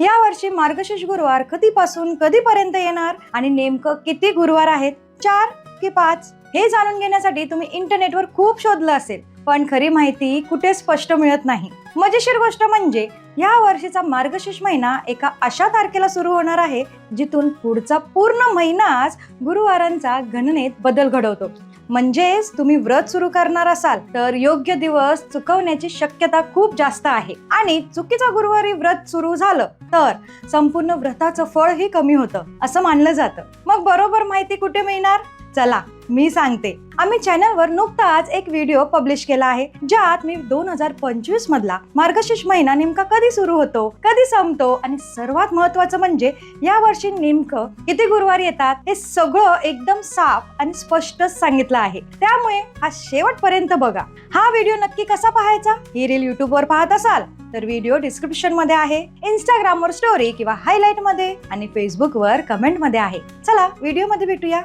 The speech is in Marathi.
या वर्षी मार्गशीर्ष गुरुवार कधीपासून कधीपर्यंत येणार आणि नेमकं किती गुरुवार आहेत? चार की पाच? हे जाणून घेण्यासाठी तुम्ही इंटरनेटवर खूप शोधलं असेल. पण खरी माहिती कुठे स्पष्ट मिळत नाही. मजेशीर गोष्ट म्हणजे या वर्षीचा मार्गशीर्ष महिना एका अशा तारखेला सुरू होणार आहे जिथून पुढचा पूर्ण महिनाच गुरुवारांचा गणनेत बदल घडवतो. म्हणजेच तुम्ही व्रत सुरू करणार असाल तर योग्य दिवस चुकवण्याची शक्यता खूप जास्त आहे. आणि चुकीचा गुरुवारी व्रत सुरू झालं तर संपूर्ण व्रताचं फळ ही कमी होतं असं मानलं जातं. मग बरोबर माहिती कुठे मिळणार? चला मी सांगते. आम्ही चॅनलवर नुकताच एक व्हिडिओ पब्लिश केला आहे ज्यात मी दोन हजार पंचवीस मधला मार्गशीर्ष महिना नेमका कधी सुरू होतो कधी संपतो आणि सर्वात महत्वाचं म्हणजे या वर्षी नेमकं किती गुरुवार येतात हे सगळं एकदम साफ आणि स्पष्ट सांगितलं आहे. त्यामुळे हा शेवटपर्यंत बघा. हा व्हिडिओ नक्की कसा पाहायचा? ही रील युट्यूब वर पाहत असाल तर व्हिडिओ डिस्क्रिप्शनमध्ये आहे इंस्टाग्राम वर स्टोरी किंवा हायलाइटमध्ये आणि फेसबुक वर कमेंटमध्ये आहे. चला व्हिडिओमध्ये भेटूया.